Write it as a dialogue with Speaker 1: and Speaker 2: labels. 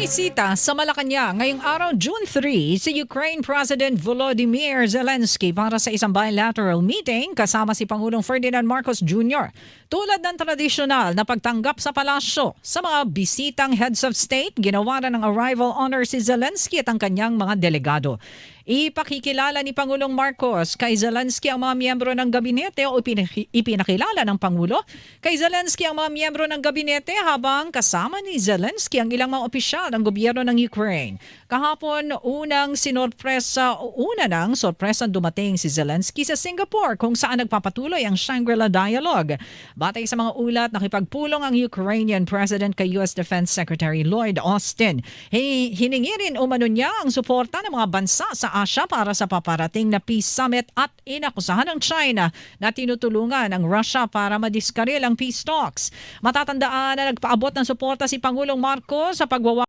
Speaker 1: Bumisita sa Malacanang ngayong araw June 3 si Ukraine President Volodymyr Zelensky para sa isang bilateral meeting kasama si Pangulong Ferdinand Marcos Jr. Tulad ng tradisyonal na pagtanggap sa palasyo sa mga bisitang heads of state, ginawa na ng arrival honor si Zelensky at ang kanyang mga delegado. Ipakikilala ni Pangulong Marcos kay Zelensky ang mga miyembro ng gabinete o ipinaki- ipinakilala ng Pangulo kay Zelensky ang mga miyembro ng gabinete habang kasama ni Zelensky ang ilang mga opisyal ng gobyerno ng Ukraine. Kahapon, unang sinorpresa o una nang sorpresa dumating si Zelensky sa Singapore kung saan nagpapatuloy ang Shangri-La Dialogue. Batay sa mga ulat, nakipagpulong ang Ukrainian President kay U.S. Defense Secretary Lloyd Austin. Hi- Hiningi rin umano niya ang suporta ng mga bansa sa Asia para sa paparating na peace summit at inakusahan ng China na tinutulungan ang Russia para madiskaril ang peace talks. Matatandaan na nagpaabot ng suporta si Pangulong Marcos sa pagwawa